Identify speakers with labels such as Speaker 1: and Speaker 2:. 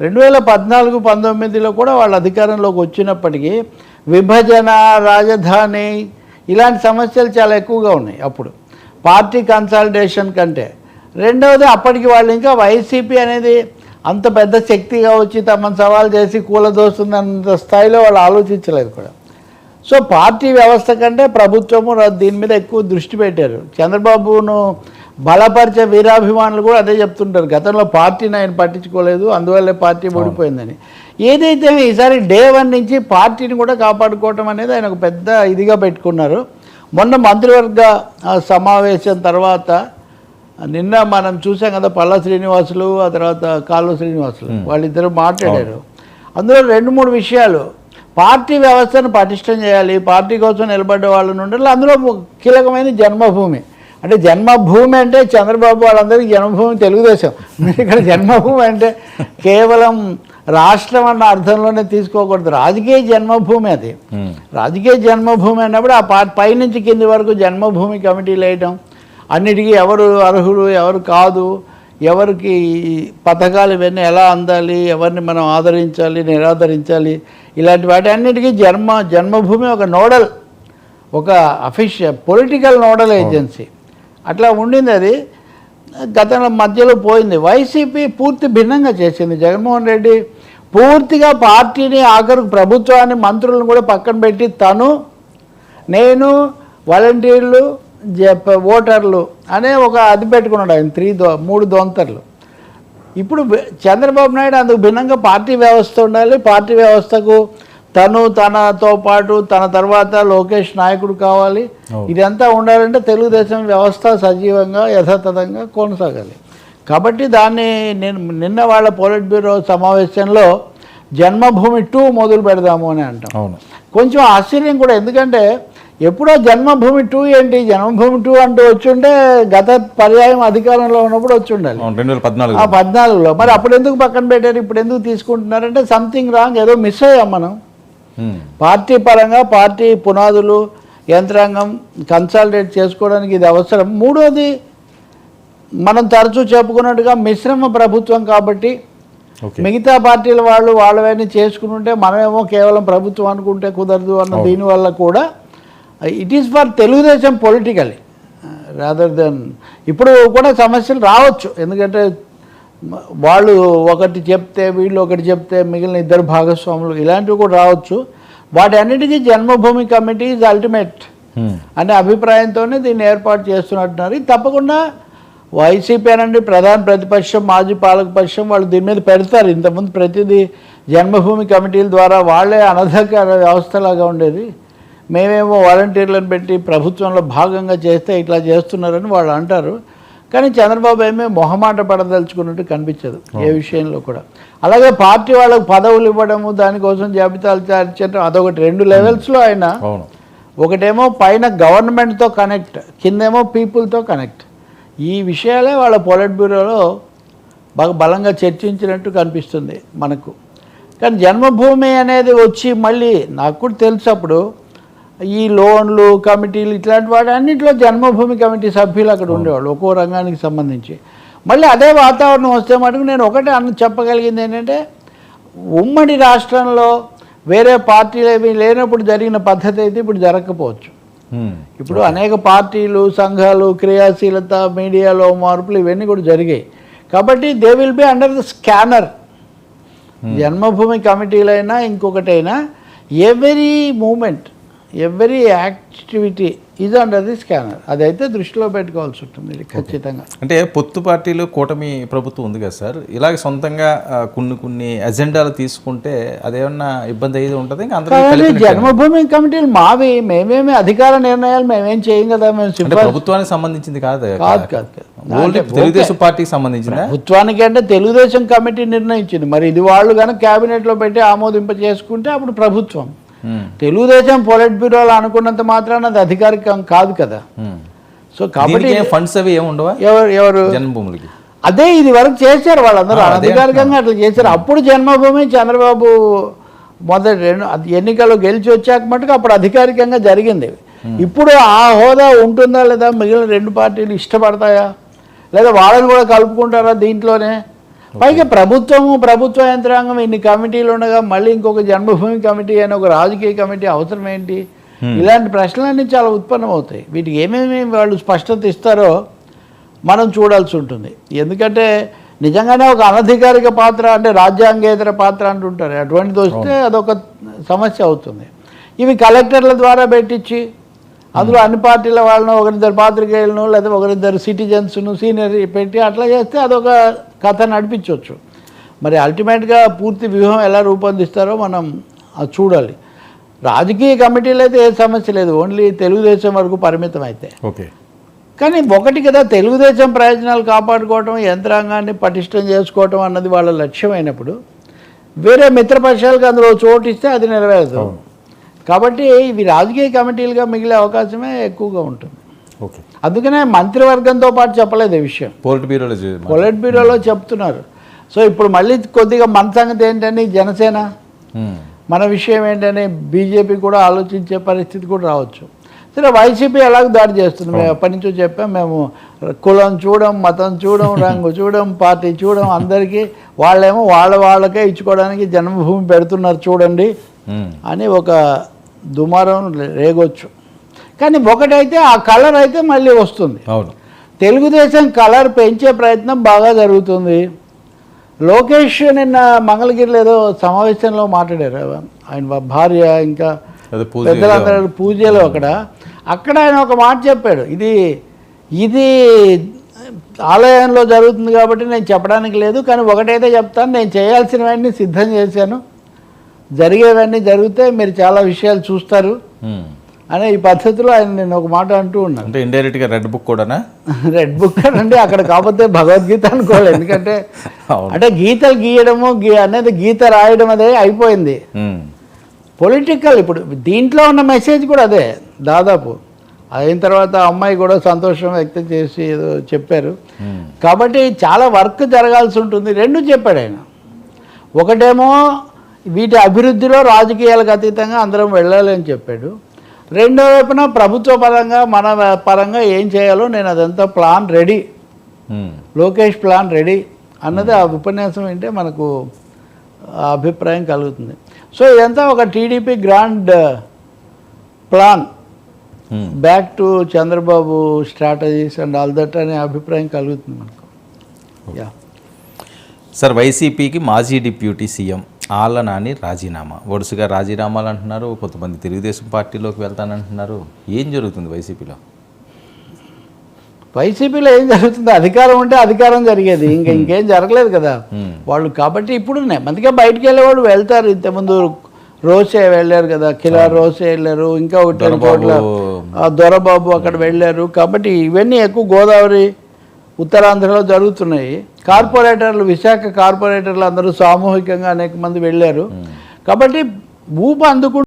Speaker 1: రెండు వేల పద్నాలుగు పంతొమ్మిదిలో కూడా వాళ్ళు అధికారంలోకి వచ్చినప్పటికీ విభజన రాజధాని ఇలాంటి సమస్యలు చాలా ఎక్కువగా ఉన్నాయి అప్పుడు. పార్టీ కన్సాలిడేషన్ కంటే. రెండవది అప్పటికి వాళ్ళు ఇంకా వైసీపీ అనేది అంత పెద్ద శక్తిగా వచ్చి తమను సవాల్ చేసి కూలదోస్తుందన్నంత స్థాయిలో వాళ్ళు ఆలోచించలేదు కూడా. సో పార్టీ వ్యవస్థ కంటే ప్రభుత్వము దీని మీద ఎక్కువ దృష్టి పెట్టారు. చంద్రబాబును బలపరిచే వీరాభిమానులు కూడా అదే చెప్తుంటారు. గతంలో పార్టీని ఆయన పట్టించుకోలేదు అందువల్లే పార్టీ ఓడిపోయిందని. ఏదైతే ఈసారి డే వన్ నుంచి పార్టీని కూడా కాపాడుకోవటం అనేది ఆయన ఒక పెద్ద ఇదిగా పెట్టుకున్నారు. మొన్న మంత్రివర్గ సమావేశం తర్వాత నిన్న మనం చూసాం కదా పల్లా శ్రీనివాసులు ఆ తర్వాత కాలువ శ్రీనివాసులు వాళ్ళిద్దరు మాట్లాడారు. అందులో రెండు మూడు విషయాలు. పార్టీ వ్యవస్థను పటిష్టం చేయాలి పార్టీ కోసం నిలబడ్డ వాళ్ళని ఉండాలి అందులో కీలకమైన జన్మభూమి. అంటే జన్మభూమి అంటే చంద్రబాబు వాళ్ళందరికీ జన్మభూమి తెలుగుదేశం. మీరు ఇక్కడ జన్మభూమి అంటే కేవలం రాష్ట్రం అన్న అర్థంలోనే తీసుకోకూడదు. రాజకీయ జన్మభూమి అది.
Speaker 2: ఉమ్.
Speaker 1: రాజకీయ జన్మభూమి అన్నప్పుడు ఆ పా పైనుంచి కింది వరకు జన్మభూమి కమిటీలు వేయటం. అన్నిటికీ ఎవరు అర్హులు ఎవరు కాదు ఎవరికి పథకాలు ఇవన్నీ ఎలా అందాలి ఎవరిని మనం ఆదరించాలి నిరాదరించాలి ఇలాంటి వాటి అన్నిటికీ జన్మ జన్మభూమి ఒక నోడల్ ఒక అఫీషియల్ పొలిటికల్ నోడల్ ఏజెన్సీ. అట్లా ఉండింది అది. గతంలో మధ్యలో పోయింది. వైసీపీ పూర్తి భిన్నంగా చేసింది. జగన్మోహన్ రెడ్డి పూర్తిగా పార్టీని ఆఖరు ప్రభుత్వాన్ని మంత్రులను కూడా పక్కన పెట్టి తను నేను వాలంటీర్లు ఓటర్లు అనే ఒక అది పెట్టుకున్నాడు ఆయన. త్రీ దో మూడు దొంతర్లు. ఇప్పుడు చంద్రబాబు నాయుడు అందుకు భిన్నంగా పార్టీ వ్యవస్థ ఉండాలి. పార్టీ వ్యవస్థకు తను తనతో పాటు తన తర్వాత లోకేష్ నాయకుడు కావాలి. ఇదంతా ఉండాలంటే తెలుగుదేశం వ్యవస్థ సజీవంగా యథాతథంగా కొనసాగాలి. కాబట్టి దాన్ని నేను నిన్న వాళ్ళ పోలిట్ బ్యూరో సమావేశంలో జన్మభూమి టూ మొదలు పెడదాము అని అంటాం. కొంచెం ఆశ్చర్యం కూడా ఎందుకంటే ఎప్పుడో జన్మభూమి టూ ఏంటి జన్మభూమి టూ అంటూ వచ్చుంటే గత పర్యాయం అధికారంలో ఉన్నప్పుడు వచ్చి ఉండాలి
Speaker 2: రెండు వేల పద్నాలుగు
Speaker 1: ఆ పద్నాలుగులో. మరి అప్పుడు ఎందుకు పక్కన పెట్టారు ఇప్పుడు ఎందుకు తీసుకుంటున్నారంటే సంథింగ్ రాంగ్ ఏదో మిస్ అయ్యాం మనం. పార్టీ పరంగా పార్టీ పునాదులు యంత్రాంగం కన్సాలిడేట్ చేసుకోవడానికి ఇది అవసరం. మూడోది మనం తరచూ చెప్పుకున్నట్టుగా మిశ్రమ ప్రభుత్వం కాబట్టి మిగతా పార్టీల వాళ్ళు వాళ్ళవన్నీ చేసుకుని ఉంటే మనమేమో కేవలం ప్రభుత్వం అనుకుంటే కుదరదు అన్న దీనివల్ల కూడా it is for Telugudesam politically rather than ఇప్పుడు కూడా సమస్యలు రావచ్చు. ఎందుకంటే వాళ్ళు ఒకటి చెప్తే వీళ్ళు ఒకటి చెప్తే మిగిలిన ఇద్దరు భాగస్వాములు ఇలాంటివి కూడా రావచ్చు. వాటి అన్నిటికీ Janmabhoomi committee is ultimate
Speaker 2: um.
Speaker 1: అనే అభిప్రాయంతోనే దీన్ని ఏర్పాటు చేస్తున్నట్టున్నారు. ఇది తప్పకుండా వైసీపీ అనండి ప్రధాన ప్రతిపక్షం మాజీ పాలకపక్షం వాళ్ళు దీని మీద పెడతారు. ఇంతకుముందు ప్రతిదీ జన్మభూమి కమిటీల ద్వారా వాళ్ళే అనధికార వ్యవస్థలాగా ఉండేది. మేమేమో వాలంటీర్లను పెట్టి ప్రభుత్వంలో భాగంగా చేస్తే ఇట్లా చేస్తున్నారని వాళ్ళు అంటారు. కానీ చంద్రబాబు ఏమీ మొహమాట పడదలుచుకున్నట్టు కనిపించదు ఏ విషయంలో కూడా. అలాగే పార్టీ వాళ్ళకు పదవులు ఇవ్వడము దానికోసం జాబితాలు తయారు చేయడం అదొకటి. రెండు లెవెల్స్లో ఆయన ఒకటేమో పైన గవర్నమెంట్తో కనెక్ట్ కిందేమో పీపుల్తో కనెక్ట్. ఈ విషయాలే వాళ్ళ పొలిట్ బ్యూరోలో బాగా బలంగా చర్చించినట్టు కనిపిస్తుంది మనకు. కానీ జన్మభూమి అనేది వచ్చి మళ్ళీ నాకు కూడా తెలుసు అప్పుడు ఈ లోన్లు కమిటీలు ఇట్లాంటి వాటి అన్నింటిలో జన్మభూమి కమిటీ సభ్యులు అక్కడ ఉండేవాళ్ళు ఒక్కో రంగానికి సంబంధించి. మళ్ళీ అదే వాతావరణం వస్తే మటుకు నేను ఒకటే అన్న చెప్పగలిగింది ఏంటంటే ఉమ్మడి రాష్ట్రంలో వేరే పార్టీలు ఏమీ లేనప్పుడు జరిగిన పద్ధతి అయితే ఇప్పుడు జరగకపోవచ్చు. ఇప్పుడు అనేక పార్టీలు సంఘాలు క్రియాశీలత మీడియాలో మార్పులు ఇవన్నీ కూడా జరిగాయి. కాబట్టి they will be under the scanner Janmabhoomi కమిటీలైనా ఇంకొకటైనా ఎవరీ మూమెంట్ ఎవరీ యాక్టివిటీ ఇది అండర్ ది స్కానర్ అదైతే దృష్టిలో పెట్టుకోవాల్సి ఉంటుంది ఇది ఖచ్చితంగా.
Speaker 2: అంటే పొత్తు పార్టీలు కూటమి ప్రభుత్వం ఉంది కదా సార్. ఇలాగ సొంతంగా కొన్ని కొన్ని ఎజెండాలు తీసుకుంటే అదేమన్నా ఇబ్బంది అయ్యేది ఉంటుంది? అందరూ.
Speaker 1: జన్మభూమి కమిటీలు మావి మేమేమి అధికార నిర్ణయాలు మేమేం చేయం కదా మేము
Speaker 2: ప్రభుత్వానికి సంబంధించి కాదు
Speaker 1: కాదు? కాదు
Speaker 2: తెలుగుదేశం పార్టీకి సంబంధించిందా?
Speaker 1: ప్రభుత్వానికి అంటే తెలుగుదేశం కమిటీ నిర్ణయించింది. మరి ఇది వాళ్ళు కనుక క్యాబినెట్లో పెట్టి ఆమోదింప చేసుకుంటే అప్పుడు ప్రభుత్వం. తెలుగుదేశం పొలిట్ బ్యూరోలు అనుకున్నంత మాత్రాన అది అధికారికం కాదు కదా.
Speaker 2: ఉమ్.
Speaker 1: సో కాబట్టి
Speaker 2: ఫండ్స్ అవి ఏమి ఉండవా?
Speaker 1: ఎవరు ఎవరు?
Speaker 2: జన్మభూములకి.
Speaker 1: అదే ఇది వరకు చేశారు వాళ్ళందరూ. అధికారికంగా అట్లా చేశారు. అప్పుడు జన్మభూమి చంద్రబాబు మొదటి రెండు అది ఎన్నికల్లో గెలిచి వచ్చాక మటుకు అప్పుడు అధికారికంగా జరిగింది. ఇప్పుడు ఆ హోదా ఉంటుందా లేదా? మిగిలిన రెండు పార్టీలు ఇష్టపడతాయా? లేదా వాళ్ళని కూడా కలుపుకుంటారా దీంట్లోనే? పైగా ప్రభుత్వము ప్రభుత్వ యంత్రాంగం ఇన్ని కమిటీలు ఉండగా మళ్ళీ ఇంకొక జన్మభూమి కమిటీ అని ఒక రాజకీయ కమిటీ అవసరం ఏంటి? ఇలాంటి ప్రశ్నలన్నీ చాలా ఉత్పన్నమవుతాయి వీటికి ఏమేమి వాళ్ళు స్పష్టత ఇస్తారో మనం చూడాల్సి ఉంటుంది. ఎందుకంటే నిజంగానే ఒక అనధికారిక పాత్ర అంటే రాజ్యాంగేతర పాత్ర అంటుంటారు. అటువంటిది వస్తే అదొక సమస్య అవుతుంది. ఇవి కలెక్టర్ల ద్వారా పెట్టించి అందులో అన్ని పార్టీల వాళ్ళను ఒకరిద్దరు పాత్రికేయులను లేదా ఒకరిద్దరు సిటిజన్స్ను సీనియర్ పెట్టి అట్లా చేస్తే అదొక కథ నడిపించవచ్చు మరి అల్టిమేట్గా పూర్తి వ్యూహం ఎలా రూపొందిస్తారో మనం అది చూడాలి. రాజకీయ కమిటీలు అయితే ఏ సమస్య లేదు ఓన్లీ తెలుగుదేశం వరకు పరిమితం అయితే
Speaker 2: ఓకే.
Speaker 1: కానీ ఒకటి కదా తెలుగుదేశం ప్రయోజనాలు కాపాడుకోవటం యంత్రాంగాన్ని పటిష్టం చేసుకోవటం అన్నది వాళ్ళ లక్ష్యమైనప్పుడు వేరే మిత్రపక్షాలకు అందులో చోటు ఇస్తే అది నెరవేరదు. కాబట్టి ఇవి రాజకీయ కమిటీలుగా మిగిలే అవకాశమే ఎక్కువగా ఉంటుంది.
Speaker 2: ఓకే.
Speaker 1: అందుకనే మంత్రివర్గంతో పాటు చెప్పలేదు ఈ విషయం.
Speaker 2: పోలిట్ బ్యూరోలో
Speaker 1: పొలిట్ బ్యూరోలో చెప్తున్నారు. సో ఇప్పుడు మళ్ళీ కొద్దిగా మన సంగతి ఏంటని జనసేన?
Speaker 2: మ్మ్.
Speaker 1: మన విషయం ఏంటని బీజేపీ కూడా ఆలోచించే పరిస్థితి కూడా రావచ్చు. సరే వైసీపీ ఎలాగ దాడి చేస్తుంది? మేము ఎప్పటి నుంచో చెప్పాం మేము కులం చూడం మతం చూడం రంగు చూడం పార్టీ చూడం అందరికీ వాళ్ళేమో వాళ్ళ వాళ్ళకే ఇచ్చుకోవడానికి జన్మభూమి పెడుతున్నారు చూడండి
Speaker 2: మ్మ్.
Speaker 1: అని ఒక దుమారం రేగొచ్చు. కానీ ఒకటైతే ఆ కలర్ అయితే మళ్ళీ వస్తుంది.
Speaker 2: అవును.
Speaker 1: తెలుగుదేశం కలర్ పెంచే ప్రయత్నం బాగా జరుగుతుంది. లోకేష్ నిన్న మంగళగిరిలో ఏదో సమావేశంలో మాట్లాడారు. ఆయన భార్య ఇంకా పెద్దలందరూ పూజలు అక్కడ. అక్కడ ఆయన ఒక మాట చెప్పాడు. ఇది ఇది ఆలయంలో జరుగుతుంది కాబట్టి నేను చెప్పడానికి లేదు కానీ ఒకటైతే చెప్తాను నేను చేయాల్సినవన్నీ సిద్ధం చేశాను. జరిగేవన్నీ జరిగితే మీరు చాలా విషయాలు చూస్తారు. అనే ఈ పద్ధతిలో ఆయన నేను ఒక మాట అంటూ ఉన్నాను.
Speaker 2: అంటే ఇండైరెక్ట్గా రెడ్ బుక్ కూడానా?
Speaker 1: రెడ్ బుక్ అంటే అక్కడ కాకపోతే భగవద్గీత అనుకోవాలి. ఎందుకంటే అంటే గీతలు గీయడము గీ అనేది గీత రాయడం అదే అయిపోయింది. పొలిటికల్ ఇప్పుడు దీంట్లో ఉన్న మెసేజ్ కూడా అదే దాదాపు. అయిన తర్వాత అమ్మాయి కూడా సంతోషం వ్యక్తం చేసి ఏదో చెప్పారు. కాబట్టి చాలా వర్క్ జరగాల్సి ఉంటుంది. రెండు చెప్పాడు ఆయన. ఒకటేమో వీటి అభివృద్ధిలో రాజకీయాలకు అతీతంగా అందరం వెళ్ళాలి అని చెప్పాడు. రెండో వైపున ప్రభుత్వ పరంగా మన పరంగా ఏం చేయాలో నేను అదంతా ప్లాన్ రెడీ.
Speaker 2: మ్మ్.
Speaker 1: లోకేష్ ప్లాన్ రెడీ అన్నది ఆ ఉపన్యాసం వింటే మనకు అభిప్రాయం కలుగుతుంది. సో ఇదంతా ఒక TDP grand plan.
Speaker 2: Hmm.
Speaker 1: Back to Chandrababu strategies and all that అనే అభిప్రాయం కలుగుతుంది మనకు. యా
Speaker 2: సార్ వైసీపీకి మాజీ డిప్యూటీ సీఎం ఆళ్ళ నాని రాజీనామా. వరుసగా రాజీనామాలు అంటున్నారు. కొంతమంది తెలుగుదేశం పార్టీలోకి వెళ్తానంటున్నారు. ఏం జరుగుతుంది వైసీపీలో?
Speaker 1: వైసీపీలో ఏం జరుగుతుంది? అధికారం ఉంటే అధికారం జరిగేది. ఇంకా ఇంకేం జరగలేదు కదా. వాళ్ళు కాబట్టి ఇప్పుడు నెమ్మదిగా బయటికి వెళ్ళేవాళ్ళు వెళ్తారు. ఇంతకుముందు రోసే వెళ్ళారు కదా. కిలా రోసే వెళ్ళారు. ఇంకా ఒకటి చోట్ల దొరబాబు అక్కడ వెళ్ళారు. కాబట్టి ఇవన్నీ ఎక్కువ గోదావరి ఉత్తరాంధ్రలో జరుగుతున్నాయి. కార్పొరేటర్లు విశాఖ కార్పొరేటర్లు అందరూ సామూహికంగా అనేక మంది వెళ్ళారు. కాబట్టి ఊపు అందుకుంటూ